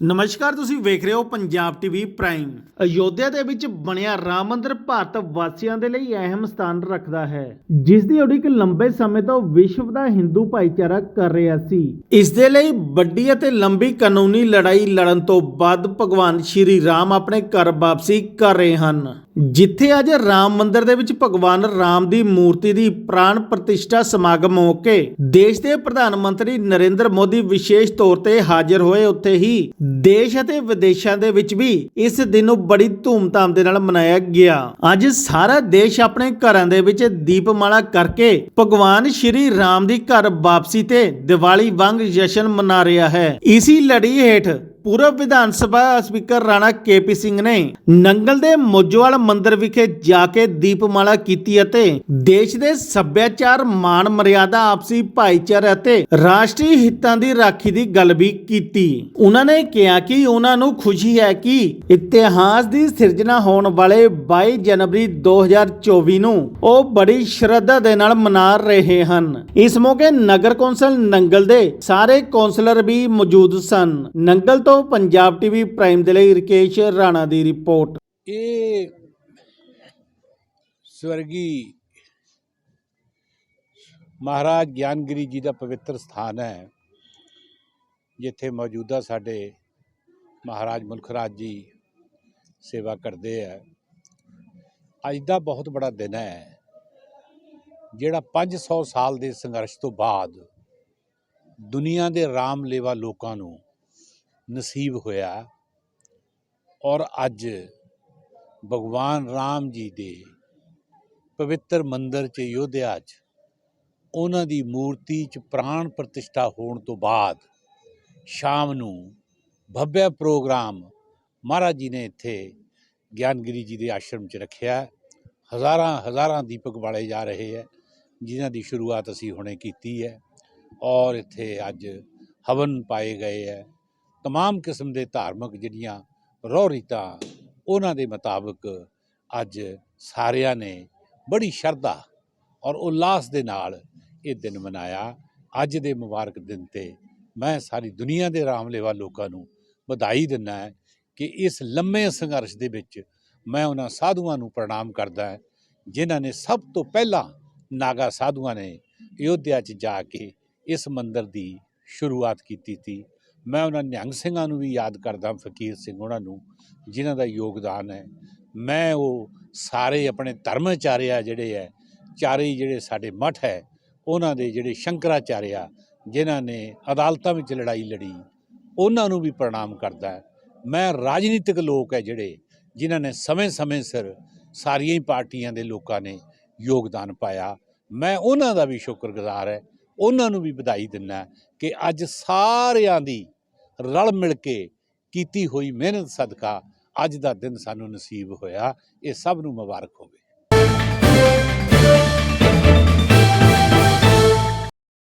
ਨਮਸਕਾਰ, ਤੁਸੀਂ ਵੇਖ ਰਹੇ ਹੋ ਪੰਜਾਬ ਟੀਵੀ ਪ੍ਰਾਈਮ। ਅਯੋਧਿਆ ਦੇ ਵਿੱਚ ਬਣਿਆ ਰਾਮ ਮੰਦਿਰ ਭਾਰਤ ਵਾਸੀਆਂ ਦੇ ਲਈ ਅਹਿਮ ਸਥਾਨ ਰੱਖਦਾ ਹੈ। ਜਿਸ ਦੀ ਉਡੀਕ ਲੰਬੇ ਸਮੇਂ ਤੋਂ ਵਿਸ਼ਵ ਦਾ ਹਿੰਦੂ ਭਾਈਚਾਰਾ ਕਰ ਰਿਹਾ ਸੀ। ਇਸ ਦੇ ਲਈ ਵੱਡੀ ਅਤੇ ਲੰਬੀ ਕਾਨੂੰਨੀ ਲੜਾਈ ਲੜਨ ਤੋਂ ਬਾਅਦ ਭਗਵਾਨ ਸ਼੍ਰੀ ਰਾਮ ਆਪਣੇ ਘਰ ਵਾਪਸੀ ਕਰ ਰਹੇ ਹਨ। ਜਿੱਥੇ ਅੱਜ ਰਾਮ ਮੰਦਿਰ ਦੇ ਵਿੱਚ ਭਗਵਾਨ ਰਾਮ ਦੀ ਮੂਰਤੀ ਦੀ ਪ੍ਰਾਣ ਪ੍ਰਤਿਸ਼ਠਾ ਸਮਾਗਮ ਮੌਕੇ ਦੇਸ਼ ਦੇ ਪ੍ਰਧਾਨ ਮੰਤਰੀ ਨਰਿੰਦਰ ਮੋਦੀ ਵਿਸ਼ੇਸ਼ ਤੌਰ ਤੇ ਹਾਜ਼ਰ ਹੋਏ ਉੱਥੇ ਹੀ ਦੇਸ਼ ਅਤੇ ਵਿਦੇਸ਼ਾਂ ਦੇ ਵਿੱਚ ਵੀ ਇਸ ਦਿਨ ਨੂੰ ਬੜੀ ਧੂਮਧਾਮ ਦੇ ਨਾਲ ਮਨਾਇਆ ਗਿਆ। ਅੱਜ ਸਾਰਾ ਦੇਸ਼ ਆਪਣੇ ਘਰਾਂ ਦੇ ਵਿੱਚ ਦੀਪਮਾਲਾ ਕਰਕੇ ਭਗਵਾਨ ਸ਼੍ਰੀ ਰਾਮ ਦੀ ਘਰ ਵਾਪਸੀ ਤੇ ਦੀਵਾਲੀ ਵਾਂਗ ਜਸ਼ਨ ਮਨਾ ਰਿਹਾ ਹੈ। ਇਸੀ ਲੜੀ ਹੇਠ ਪੂਰਬ ਵਿਧਾਨ ਸਭਾ ਸਪੀਕਰ ਰਾਣਾ ਕੇਪੀ ਸਿੰਘ ਨੇ ਨੰਗਲ ਦੇ ਮੋਜੋਵਾਲ ਮੰਦਿਰ ਵਿਖੇ ਜਾ ਕੇ ਦੀਪਮਾਲਾ ਕੀਤੀ ਅਤੇ ਦੇਸ਼ ਦੇ ਸੱਭਿਆਚਾਰ ਮਾਣ ਮਰਿਆਦਾ ਆਪਸੀ ਭਾਈਚਾਰੇ ਅਤੇ ਰਾਸ਼ਟਰੀ ਹਿੱਤਾਂ ਦੀ ਰਾਖੀ ਦੀ ਗੱਲ ਵੀ ਕੀਤੀ। ਉਹਨਾਂ ਨੇ ਕਿਹਾ ਕਿ ਉਹਨਾਂ ਨੂੰ ਖੁਸ਼ੀ ਹੈ ਕਿ ਇਤਿਹਾਸ ਦੀ ਸਿਰਜਣਾ ਹੋਣ ਵਾਲੇ 22 ਜਨਵਰੀ 2024 ਨੂੰ ਉਹ ਬੜੀ ਸ਼ਰਧਾ ਦੇ ਨਾਲ ਮਨਾ ਰਹੇ ਹਨ। ਇਸ ਮੌਕੇ ਨਗਰ ਕੌਂਸਲ ਨੰਗਲ ਦੇ ਸਾਰੇ ਕੌਂਸਲਰ ਵੀ ਮੌਜੂਦ ਸਨ। ਨੰਗਲ ਤੋਂ ਪੰਜਾਬ ਟੀਵੀ ਪ੍ਰਾਈਮ ਦੇ ਲਈ ਰਕੇਸ਼ ਰਾਣਾ ਦੀ ਰਿਪੋਰਟ। ਇਹ ਸਵਰਗੀ ਮਹਾਰਾਜ ਗਿਆਨਗਿਰੀ ਜੀ ਦਾ ਪਵਿੱਤਰ ਸਥਾਨ ਹੈ, ਜਿੱਥੇ ਮੌਜੂਦਾ ਸਾਡੇ ਮਹਾਰਾਜ ਮੁਲਖਰਾਜ ਜੀ ਸੇਵਾ ਕਰਦੇ ਆ। ਅੱਜ ਦਾ ਬਹੁਤ ਬੜਾ ਦਿਨ ਹੈ, ਜਿਹੜਾ 500 ਸਾਲ ਦੇ ਸੰਘਰਸ਼ ਤੋਂ ਬਾਅਦ ਦੁਨੀਆ ਦੇ ਰਾਮ ਲੇਵਾ ਲੋਕਾਂ ਨੂੰ ਨਸੀਬ ਹੋਇਆ। ਔਰ ਅੱਜ ਭਗਵਾਨ ਰਾਮ ਜੀ ਦੇ ਪਵਿੱਤਰ ਮੰਦਰ ਚ ਯੋਧਿਆ ਚ ਉਹਨਾਂ ਦੀ ਮੂਰਤੀ ਚ ਪ੍ਰਾਣ ਪ੍ਰਤਿਸ਼ਠਾ ਹੋਣ ਤੋਂ ਬਾਅਦ ਸ਼ਾਮ ਨੂੰ ਭਵਯ ਪ੍ਰੋਗਰਾਮ ਮਹਾਰਾਜ ਜੀ ਨੇ ਇੱਥੇ ਗਿਆਨਗਿਰੀ ਜੀ ਦੇ ਆਸ਼ਰਮ ਚ ਰੱਖਿਆ। ਹਜ਼ਾਰਾਂ ਹਜ਼ਾਰਾਂ ਦੀਪਕ ਵਾਲੇ ਜਾ ਰਹੇ ਹੈ, ਜਿਨ੍ਹਾਂ ਦੀ ਸ਼ੁਰੂਆਤ ਅਸੀਂ ਹੁਣੇ ਕੀਤੀ ਹੈ। ਔਰ ਇੱਥੇ ਅੱਜ ਹਵਨ ਪਾਏ ਗਏ ਹੈ। ਤਮਾਮ ਕਿਸਮ ਦੇ ਧਾਰਮਿਕ ਜਿਹੜੀਆਂ ਰੋਹ ਰੀਤਾਂ ਉਹਨਾਂ ਦੇ ਮੁਤਾਬਕ ਅੱਜ ਸਾਰਿਆਂ ਨੇ ਬੜੀ ਸ਼ਰਧਾ ਔਰ ਉਲਾਸ ਦੇ ਨਾਲ ਇਹ ਦਿਨ ਮਨਾਇਆ ਅੱਜ ਦੇ ਮੁਬਾਰਕ ਦਿਨ ਤੇ ਮੈਂ ਸਾਰੀ ਦੁਨੀਆ ਦੇ ਰਾਮਲੇਵਾ ਲੋਕਾਂ ਨੂੰ ਵਧਾਈ ਦਿੰਦਾ ਹੈ ਕਿ ਇਸ ਲੰਮੇ ਸੰਘਰਸ਼ ਦੇ ਵਿੱਚ ਮੈਂ ਉਹਨਾਂ ਸਾਧੂਆਂ ਨੂੰ ਪ੍ਰਣਾਮ ਕਰਦਾ ਹਾਂ ਜਿਨ੍ਹਾਂ ਨੇ ਸਭ ਤੋਂ ਪਹਿਲਾਂ ਨਾਗਾ ਸਾਧੂਆਂ ਨੇ ਅਯੋਧਿਆ 'ਚ ਜਾ ਕੇ ਇਸ ਮੰਦਰ ਦੀ ਸ਼ੁਰੂਆਤ ਕੀਤੀ ਸੀ ਮੈਂ ਉਹਨਾਂ ਨਿਹੰਗ ਸਿੰਘਾਂ ਨੂੰ ਵੀ ਯਾਦ ਕਰਦਾ ਫਕੀਰ ਸਿੰਘ ਉਹਨਾਂ ਨੂੰ, ਜਿਨ੍ਹਾਂ ਦਾ ਯੋਗਦਾਨ ਹੈ। ਮੈਂ ਉਹ ਸਾਰੇ ਆਪਣੇ ਧਰਮਚਾਰਿਆ ਜਿਹੜੇ ਹੈ, ਚਾਰੇ ਜਿਹੜੇ ਸਾਡੇ ਮਠ ਹੈ, ਉਹਨਾਂ ਦੇ ਜਿਹੜੇ ਸ਼ੰਕਰਾਚਾਰਿਆ, ਜਿਨ੍ਹਾਂ ਨੇ ਅਦਾਲਤਾਂ ਵਿੱਚ ਲੜਾਈ ਲੜੀ, ਉਹਨਾਂ ਨੂੰ ਵੀ ਪ੍ਰਣਾਮ ਕਰਦਾ ਮੈਂ ਰਾਜਨੀਤਿਕ ਲੋਕ ਹੈ ਜਿਹੜੇ, ਜਿਨ੍ਹਾਂ ਨੇ ਸਮੇਂ-ਸਮੇਂ ਸਿਰ ਸਾਰੀਆਂ ਹੀ ਪਾਰਟੀਆਂ ਦੇ ਲੋਕਾਂ ਨੇ ਯੋਗਦਾਨ ਪਾਇਆ। ਮੈਂ ਉਹਨਾਂ ਦਾ ਵੀ ਸ਼ੁਕਰਗੁਜ਼ਾਰ ਹੈ, ਉਹਨਾਂ ਨੂੰ ਵੀ ਵਧਾਈ ਦਿੰਦਾ ਕਿ ਅੱਜ ਸਾਰਿਆਂ ਦੀ ਰਲ ਮਿਲ ਕੇ ਕੀਤੀ ਹੋਈ ਮਿਹਨਤ ਸਦਕਾ ਅੱਜ ਦਾ ਦਿਨ ਸਾਨੂੰ ਨਸੀਬ ਹੋਇਆ। ਇਹ ਸਭ ਨੂੰ ਮੁਬਾਰਕ ਹੋਵੇ।